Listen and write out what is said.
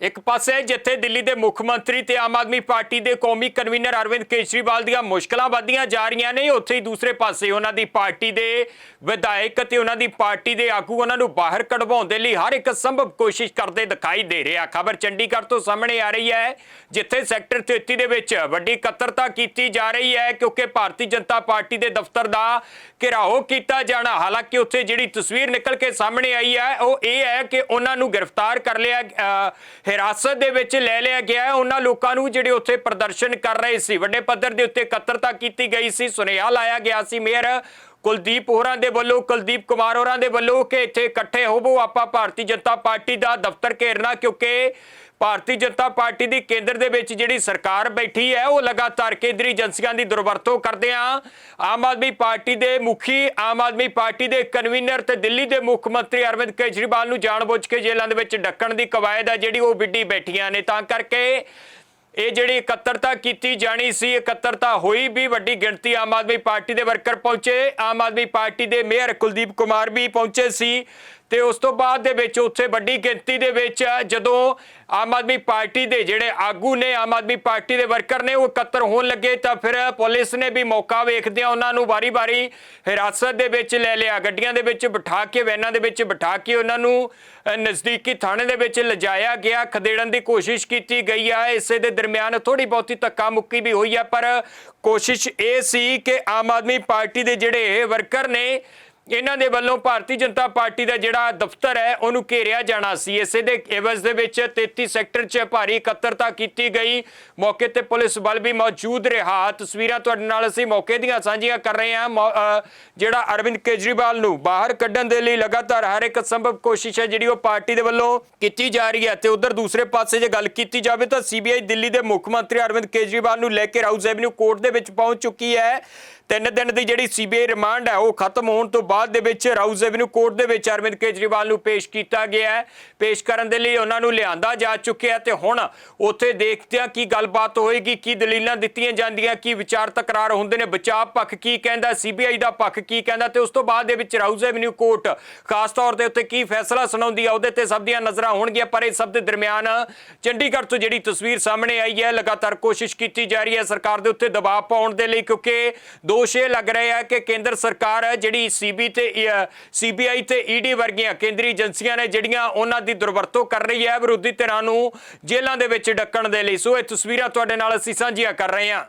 ਇੱਕ ਪਾਸੇ ਜਿੱਥੇ ਦਿੱਲੀ ਦੇ ਮੁੱਖ ਮੰਤਰੀ ਤੇ ਆਮ ਆਦਮੀ ਪਾਰਟੀ ਦੇ ਕੌਮੀ ਕਨਵੀਨਰ ਅਰਵਿੰਦ ਕੇਜਰੀਵਾਲ ਦੀਆਂ ਮੁਸ਼ਕਲਾਂ ਵੱਧਦੀਆਂ ਜਾ ਰਹੀਆਂ ਨੇ, ਉੱਥੇ ਹੀ ਦੂਸਰੇ ਪਾਸੇ ਉਹਨਾਂ ਦੀ ਪਾਰਟੀ ਦੇ ਵਿਧਾਇਕ ਤੇ ਉਹਨਾਂ ਦੀ ਪਾਰਟੀ ਦੇ ਆਗੂ ਉਹਨਾਂ ਨੂੰ ਬਾਹਰ ਕਢਵਾਉਣ ਦੇ ਲਈ ਹਰ ਇੱਕ ਸੰਭਵ ਕੋਸ਼ਿਸ਼ ਕਰਦੇ ਦਿਖਾਈ ਦੇ ਰਿਹਾ ਖਬਰ ਚੰਡੀਗੜ੍ਹ ਤੋਂ ਸਾਹਮਣੇ ਆ ਰਹੀ ਹੈ, ਜਿੱਥੇ ਸੈਕਟਰ 33 ਦੇ ਵਿੱਚ ਵੱਡੀ ਇਕੱਤਰਤਾ ਕੀਤੀ ਜਾ ਰਹੀ ਹੈ, ਕਿਉਂਕਿ ਭਾਰਤੀ ਜਨਤਾ ਪਾਰਟੀ ਦੇ ਦਫ਼ਤਰ ਦਾ ਘਿਰਾਓ ਕੀਤਾ ਜਾਣਾ, ਹਾਲਾਂਕਿ ਉੱਥੇ ਜਿਹੜੀ ਤਸਵੀਰ ਨਿਕਲ ਕੇ ਸਾਹਮਣੇ ਆਈ ਹੈ, ਉਹ ਇਹ ਹੈ ਕਿ ਉਹਨਾਂ ਨੂੰ ਗ੍ਰਿਫਤਾਰ ਕਰ ਲਿਆ ਹਿਰਾਸਤ ਦੇ ਵਿੱਚ ਲੈ ਲਿਆ ਗਿਆ ਹੈ। ਉਹਨਾਂ ਲੋਕਾਂ ਨੂੰ ਜਿਹੜੇ ਉੱਥੇ ਪ੍ਰਦਰਸ਼ਨ ਕਰ ਰਹੇ ਸੀ, ਵੱਡੇ ਪੱਧਰ ਦੇ ਉੱਤੇ ਇਕੱਤਰਤਾ ਕੀਤੀ ਗਈ ਸੀ, ਸੁਨੇਹਾ ਲਾਇਆ ਗਿਆ ਸੀ। ਮੇਅਰ ਕੁਲਦੀਪ ਹੋਰਾਂ ਦੇ ਵੱਲੋਂ, ਕੁਲਦੀਪ ਕੁਮਾਰ ਹੋਰਾਂ ਦੇ ਵੱਲੋਂ ਕਿ ਇੱਥੇ ਇਕੱਠੇ ਹੋਵੋ ਆਪਾਂ ਭਾਰਤੀ ਜਨਤਾ ਪਾਰਟੀ ਦਾ ਦਫ਼ਤਰ ਘੇਰਨਾ, ਕਿਉਂਕਿ ਭਾਰਤੀ ਜਨਤਾ ਪਾਰਟੀ ਦੀ ਕੇਂਦਰ ਦੇ ਵਿੱਚ ਜਿਹੜੀ ਸਰਕਾਰ ਬੈਠੀ ਹੈ, ਉਹ ਲਗਾਤਾਰ ਕੇਂਦਰੀ ਏਜੰਸੀਆਂ ਦੀ ਦੁਰਵਰਤੋਂ ਕਰਦੇ ਆ। ਆਮ ਆਦਮੀ ਪਾਰਟੀ ਦੇ ਮੁਖੀ, ਆਮ ਆਦਮੀ ਪਾਰਟੀ ਦੇ ਕਨਵੀਨਰ ਤੇ ਦਿੱਲੀ ਦੇ ਮੁੱਖ ਮੰਤਰੀ ਅਰਵਿੰਦ ਕੇਜਰੀਵਾਲ ਨੂੰ ਜਾਣਬੁੱਝ ਕੇ ਜੇਲ੍ਹਾਂ ਦੇ ਵਿੱਚ ਡੱਕਣ ਦੀ ਕਵਾਇਦ ਹੈ, ਜਿਹੜੀ ਉਹ ਵਿੱਢੀ ਬੈਠੀਆਂ ਨੇ। ਤਾਂ ਕਰਕੇ ਇਹ ਜਿਹੜੀ ਇਕੱਤਰਤਾ ਕੀਤੀ ਜਾਣੀ ਸੀ, ਇਕੱਤਰਤਾ ਹੋਈ ਵੀ, ਵੱਡੀ ਗਿਣਤੀ ਆਮ ਆਦਮੀ ਪਾਰਟੀ ਦੇ ਵਰਕਰ ਪਹੁੰਚੇ। ਆਮ ਆਦਮੀ ਪਾਰਟੀ ਦੇ ਮੇਅਰ ਕੁਲਦੀਪ ਕੁਮਾਰ ਵੀ ਪਹੁੰਚੇ ਸੀ। ਤੇ ਉਸ ਤੋਂ ਬਾਅਦ ਦੇ ਵਿੱਚ ਉੱਥੇ ਵੱਡੀ ਗਿਣਤੀ ਦੇ ਵਿੱਚ ਜਦੋਂ ਆਮ ਆਦਮੀ ਪਾਰਟੀ ਦੇ ਜਿਹੜੇ ਆਗੂ ਨੇ, ਆਮ ਆਦਮੀ ਪਾਰਟੀ ਦੇ ਵਰਕਰ ਨੇ ਉਹ ਇਕੱਤਰ ਹੋਣ ਲੱਗੇ ਤਾਂ ਫਿਰ ਪੁਲਿਸ ਨੇ ਵੀ ਮੌਕਾ ਵੇਖਦਿਆਂ ਉਹਨਾਂ ਨੂੰ ਵਾਰੀ-ਵਾਰੀ ਹਿਰਾਸਤ ਦੇ ਵਿੱਚ ਲੈ ਲਿਆ, ਗੱਡੀਆਂ ਦੇ ਵਿੱਚ ਬਿਠਾ ਕੇ, ਵੈਨਾਂ ਦੇ ਵਿੱਚ ਬਿਠਾ ਕੇ ਉਹਨਾਂ ਨੂੰ ਨਜ਼ਦੀਕੀ ਥਾਣੇ ਦੇ ਵਿੱਚ ਲਿਜਾਇਆ ਗਿਆ। ਖਦੇੜਨ ਦੀ ਕੋਸ਼ਿਸ਼ ਕੀਤੀ ਗਈ ਹੈ ਇਸੇ ਦੇ ਦਰਮਿਆਨ ਥੋੜੀ ਬਹੁਤੀ ਧੱਕਾ ਮੁੱਕੀ ਵੀ ਹੋਈ ਹੈ ਪਰ ਕੋਸ਼ਿਸ਼ ਇਹ ਸੀ ਕਿ ਆਮ ਆਦਮੀ ਪਾਰਟੀ ਦੇ ਜਿਹੜੇ ਵਰਕਰ ਨੇ ਇਹਨਾਂ ਦੇ ਵੱਲੋਂ ਭਾਰਤੀ ਜਨਤਾ ਪਾਰਟੀ ਦਾ ਜਿਹੜਾ ਦਫ਼ਤਰ ਹੈ, ਉਹਨੂੰ ਘੇਰਿਆ ਜਾਣਾ ਸੀ। ਇਸੇ ਦੇ ਇਵਜ਼ ਦੇ ਵਿੱਚ 33 ਸੈਕਟਰ 'ਚ ਭਾਰੀ ਇਕੱਤਰਤਾ ਕੀਤੀ ਗਈ। ਮੌਕੇ ਤੇ ਪੁਲਿਸ ਬਲ ਵੀ ਮੌਜੂਦ ਰਿਹਾ। ਤਸਵੀਰਾਂ ਤੁਹਾਡੇ ਨਾਲ ਅਸੀਂ ਮੌਕੇ ਦੀਆਂ ਸਾਂਝੀਆਂ ਕਰ ਰਹੇ ਹਾਂ। ਮੌ- ਜਿਹੜਾ ਅਰਵਿੰਦ ਕੇਜਰੀਵਾਲ ਨੂੰ ਬਾਹਰ ਕੱਢਣ ਦੇ ਲਈ ਲਗਾਤਾਰ ਹਰ ਇੱਕ ਸੰਭਵ ਕੋਸ਼ਿਸ਼ ਹੈ, ਜਿਹੜੀ ਉਹ ਪਾਰਟੀ ਦੇ ਵੱਲੋਂ ਕੀਤੀ ਜਾ ਰਹੀ ਹੈ। ਤੇ ਉਧਰ ਦੂਸਰੇ ਪਾਸੇ ਜੇ ਗੱਲ ਕੀਤੀ ਜਾਵੇ ਤਾਂ ਸੀਬੀਆਈ ਦਿੱਲੀ ਦੇ ਮੁੱਖ ਮੰਤਰੀ ਅਰਵਿੰਦ ਕੇਜਰੀਵਾਲ ਨੂੰ ਲੈ ਕੇ ਰਾਉਜ਼ ਐਵਨਿਊ ਕੋਰਟ ਦੇ ਵਿੱਚ ਪਹੁੰਚ ਚੁੱਕੀ ਹੈ। ਤਿੰਨ ਦਿਨ ਦੀ ਜਿਹੜੀ ਸੀਬੀਆਈ ਰਿਮਾਂਡ ਹੈ, ਉਹ ਖਤਮ ਹੋਣ ਤੋਂ ਬਾਅਦ ਦੇ ਵਿੱਚ ਰਾਉਜ਼ ਐਵਨਿਊ ਕੋਰਟ ਦੇ ਵਿੱਚ ਅਰਵਿੰਦ ਕੇਜਰੀਵਾਲ ਨੂੰ ਪੇਸ਼ ਕੀਤਾ ਗਿਆ ਹੈ। ਪੇਸ਼ ਕਰਨ ਦੇ ਲਈ ਉਹਨਾਂ ਨੂੰ ਲਿਆਂਦਾ ਜਾ ਚੁੱਕਿਆ ਤੇ ਹੁਣ ਉੱਥੇ ਦੇਖਦੇ ਹਾਂ ਕੀ ਗੱਲਬਾਤ ਹੋਏਗੀ, ਕੀ ਦਲੀਲਾਂ ਦਿੱਤੀਆਂ ਜਾਂਦੀਆਂ, ਕੀ ਵਿਚਾਰ ਤਕਰਾਰ ਹੁੰਦੇ ਨੇ, ਬਚਾਅ ਪੱਖ ਕੀ ਕਹਿੰਦਾ, ਸੀਬੀਆਈ ਦਾ ਪੱਖ ਕੀ ਕਹਿੰਦਾ ਤੇ ਉਸ ਤੋਂ ਬਾਅਦ ਦੇ ਵਿੱਚ ਰਾਉਜ਼ ਐਵਨਿਊ ਕੋਰਟ ਖਾਸ ਤੌਰ ਤੇ ਉੱਤੇ ਕੀ ਫੈਸਲਾ ਸੁਣਾਉਂਦੀ ਆ ਉਹਦੇ ਤੇ ਸਭ ਦੀਆਂ ਨਜ਼ਰਾਂ ਹੋਣਗੀਆਂ, ਪਰ ਇਹ ਸਭ ਦੇ ਦਰਮਿਆਨ ਚੰਡੀਗੜ੍ਹ ਤੋਂ ਜਿਹੜੀ ਤਸਵੀਰ ਸਾਹਮਣੇ ਆਈ ਹੈ, ਲਗਾਤਾਰ ਕੋਸ਼ਿਸ਼ ਕੀਤੀ ਜਾ ਰਹੀ ਹੈ ਸਰਕਾਰ ਦੇ ਉੱਤੇ ਦਬਾਅ ਪਾਉਣ ਦੇ ਲਈ, ਕਿਉਂਕਿ ਦੋ ਦੋਸ਼ ਇਹ ਲੱਗ ਰਿਹਾ ਹੈ ਕਿ ਕੇਂਦਰ ਸਰਕਾਰ ਹੈ ਜਿਹੜੀ ਸੀਬੀ ਤੇ ਸੀਬੀਆਈ ਤੇ ਈਡੀ ਵਰਗੀਆਂ ਕੇਂਦਰੀ ਏਜੰਸੀਆਂ ਨੇ ਜਿਹੜੀਆਂ ਉਹਨਾਂ ਦੀ ਦੁਰਵਰਤੋਂ ਕਰ ਰਹੀ ਹੈ, ਵਿਰੋਧੀ ਧਿਰਾਂ ਨੂੰ ਜੇਲ੍ਹਾਂ ਦੇ ਵਿੱਚ ਡੱਕਣ ਦੇ ਲਈ। ਸੋ ਇਹ ਤਸਵੀਰਾਂ ਤੁਹਾਡੇ ਨਾਲ ਅਸੀਂ ਸਾਂਝੀਆਂ ਕਰ ਰਹੇ ਹਾਂ।